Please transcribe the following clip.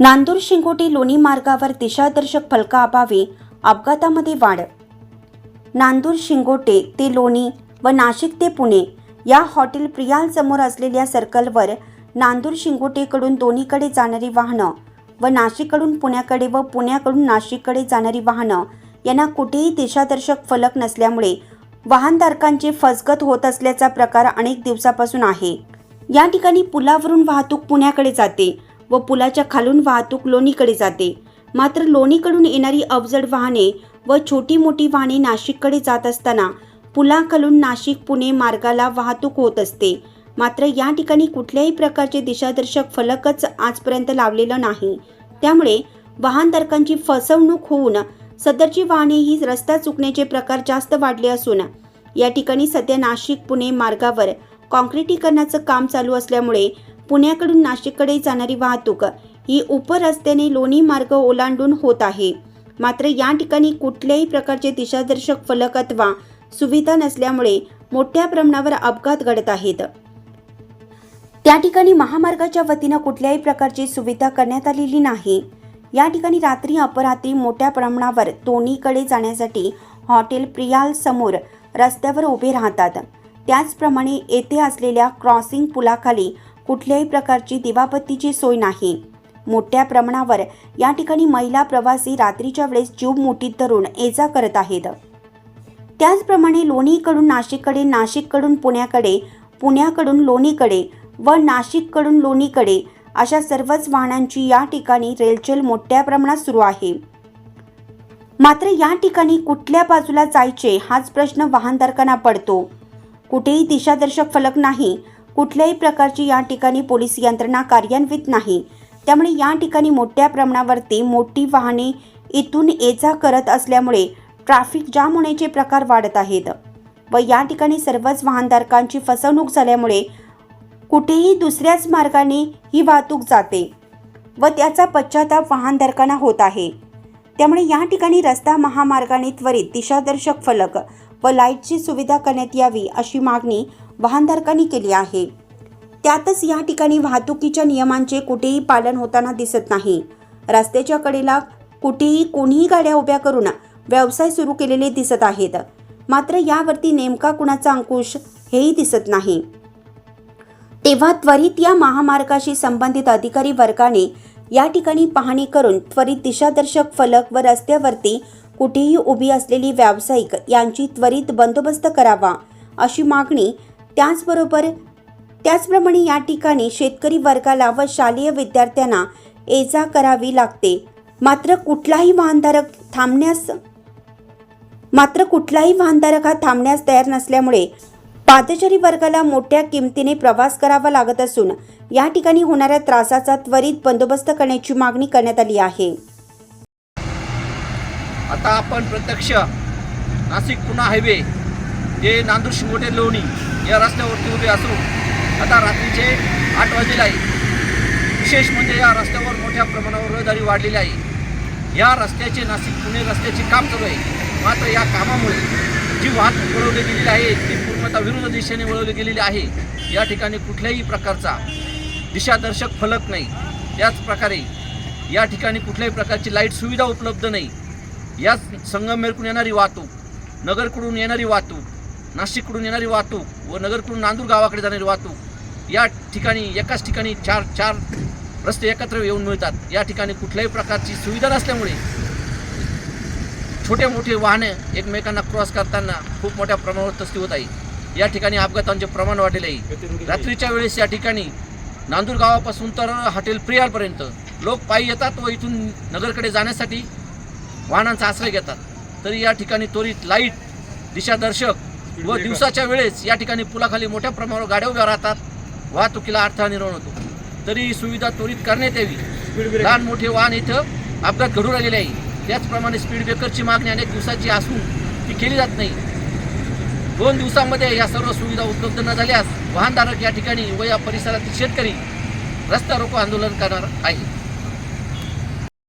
नांदूर शिंगोटे लोणी मार्गावर दिशादर्शक फलकाअभावी अपघातामध्ये वाढ. नांदूर शिंगोटे ते लोणी व नाशिक ते पुणे या हॉटेल प्रियालसमोर असलेल्या सर्कलवर नांदूर शिंगोटेकडून दोन्हीकडे जाणारी वाहनं व नाशिककडून पुण्याकडे व पुण्याकडून नाशिककडे जाणारी वाहनं यांना कुठेही दिशादर्शक फलक नसल्यामुळे वाहनधारकांची फसगत होत असल्याचा प्रकार अनेक दिवसापासून आहे. या ठिकाणी पुलावरून वाहतूक पुण्याकडे जाते. व पुलाच्या खालून वाहतूक लोणीकडे जाते. मात्र लोणीकडून येणारी अवजड वाहने व छोटी मोठी वाहने नाशिककडे जात असताना पुलाखालून नाशिक पुणे मार्गाला वाहतूक होत असते. मात्र या ठिकाणी कुठल्याही प्रकारचे दिशादर्शक फलकच आजपर्यंत लावलेलं नाही. त्यामुळे वाहनधारकांची फसवणूक होऊन सदरची वाहने ही रस्ता चुकण्याचे प्रकार जास्त वाढले असून या ठिकाणी सध्या नाशिक पुणे मार्गावर काँक्रिटीकरणाचं काम चालू असल्यामुळे पुण्याकडून नाशिककडे जाणारी वाहतूक ही उपरस्त्याने लोणी मार्ग ओलांडून होत आहे. मात्र या ठिकाणी कुठल्याही प्रकारचे दिशादर्शक फलक अथवा सुविधा नसल्यामुळे मोठ्या प्रमाणावर अपघात घडत आहेत. त्या ठिकाणी महामार्गाच्या वतीनं कुठल्याही प्रकारची सुविधा करण्यात आलेली नाही. या ठिकाणी रात्री अपरात्री मोठ्या प्रमाणावर दोन्हीकडे जाण्यासाठी हॉटेल प्रियाल समोर रस्त्यावर उभे राहतात. त्याचप्रमाणे येथे असलेल्या क्रॉसिंग पुलाखाली कुठल्याही प्रकारची दिवाबत्तीची सोय नाही. मोठ्या प्रमाणावर या ठिकाणी महिला प्रवासी रात्रीच्या वेळेस जीव मुठीत धरून ये जा करत आहेत. त्याचप्रमाणे लोणीकडून नाशिककडे नाशिककडून पुण्याकडे पुण्याकडून लोणीकडे व नाशिककडून लोणीकडे अशा सर्वच वाहनांची या ठिकाणी रेलचेल मोठ्या प्रमाणात सुरू आहे. मात्र या ठिकाणी कुठल्या बाजूला जायचे हाच प्रश्न वाहनधारकांना पडतो. कुठेही दिशादर्शक फलक नाही. कुठल्याही प्रकारची या ठिकाणी पोलीस यंत्रणा कार्यान्वित नाही. त्यामुळे या ठिकाणी मोठ्या प्रमाणावरती मोठी वाहने इथून ये जा करत असल्यामुळे ट्रॅफिक जाम होण्याचे प्रकार वाढत आहेत व या ठिकाणी सर्वच वाहनधारकांची फसवणूक झाल्यामुळे कुठेही दुसऱ्याच मार्गाने ही वाहतूक जाते व त्याचा पश्चाताप वाहनधारकांना होत आहे. त्यामुळे या ठिकाणी रस्ता महामार्गाने त्वरित दिशादर्शक फलक व लाईटची सुविधा करण्यात यावी अशी मागणी वाहनधारकांनी केली आहे. त्यातच या ठिकाणी वाहतुकीच्या नियमांचे कुठेही पालन होताना दिसत नाही. रस्त्याच्या कडेला कुठेही कोणीही गाड्या उभ्या करून व्यवसाय सुरू केलेले दिसत आहेत. मात्र यावरती नेमका कुणाचा अंकुश हेही दिसत नाही. तेव्हा त्वरित या महामार्गाशी संबंधित अधिकारी वर्गाने या ठिकाणी पाहणी करून त्वरित दिशादर्शक फलक व रस्त्यावरती कुठेही उभी असलेली व्यावसायिक यांची त्वरित बंदोबस्त करावा अशी मागणी त्याचबरोबर त्याचप्रमाणे या ठिकाणी शेतकरी वर्गाला व शालेय विद्यार्थ्यांना ये जा करावी लागते. मात्र कुठलाही वाहनधारक थांबण्यास मात्र कुठलाही वाहनधारक हा थांबण्यास तयार नसल्यामुळे पादचारी वर्गाला मोठ्या किमतीने प्रवास करावा लागत असून या ठिकाणी होणाऱ्या त्रासाचा त्वरित बंदोबस्त करण्याची मागणी करण्यात आली आहे. आता आपण प्रत्यक्ष नाशिक पुणा हायवे जे नांदूर शिंगोटे लोणी या रस्त्यावरती उभे असून आता रात्रीचे आठ वाजलेले आहे. विशेष म्हणजे या रस्त्यावर मोठ्या प्रमाणावर रहदारी वाढलेली आहे. या रस्त्याचे नाशिक पुणे रस्त्याचे काम चालू आहे. मात्र या कामामुळे जी वाहतूक वळवली गेलेली आहे ती पूर्णतः विरुद्ध दिशेने वळवली गेलेली आहे. या ठिकाणी कुठल्याही प्रकारचा दिशादर्शक फलक नाही. त्याच प्रकारे या ठिकाणी कुठल्याही प्रकारची लाइट सुविधा उपलब्ध नाही. याच संगमेरकडून येणारी वाहतूक नगरकडून येणारी वाहतूक नाशिककडून येणारी वाहतूक व नगरकडून नांदूर गावाकडे जाणारी वाहतूक या ठिकाणी एकाच ठिकाणी चार चार रस्ते एकत्र येऊन मिळतात. या ठिकाणी कुठल्याही प्रकारची सुविधा नसल्यामुळे छोटे मोठे वाहने एकमेकांना क्रॉस करताना खूप मोठ्या प्रमाणावर तस्ती होत आहे. या ठिकाणी अपघातांचे प्रमाण वाढलेले आहे. रात्रीच्या वेळेस या ठिकाणी नांदूर गावापासून तर हॉटेल प्रियालपर्यंत लोक पायी येतात व इथून नगरकडे जाण्यासाठी वाहनांचा आश्रय घेतात. तरी या ठिकाणी त्वरित लाइट दिशादर्शक व दिवसाच्या वेळेस या ठिकाणी पुलाखाली मोठ्या प्रमाणावर गाड्या उभ्या राहतात. वाहतुकीला अडथळा निर्माण होतो. तरी ही सुविधा त्वरित करण्यात यावी. लहान मोठे वाहन इथं अपघात घडू राहिलेले आहे. त्याचप्रमाणे स्पीड ब्रेकरची मागणी अनेक दिवसाची असून ती केली जात नाही. दोन दिवसामध्ये या सर्व सुविधा उपलब्ध न झाल्यास वाहनधारक या ठिकाणी व या परिसरातील शेतकरी रस्ता रोको आंदोलन करणार आहे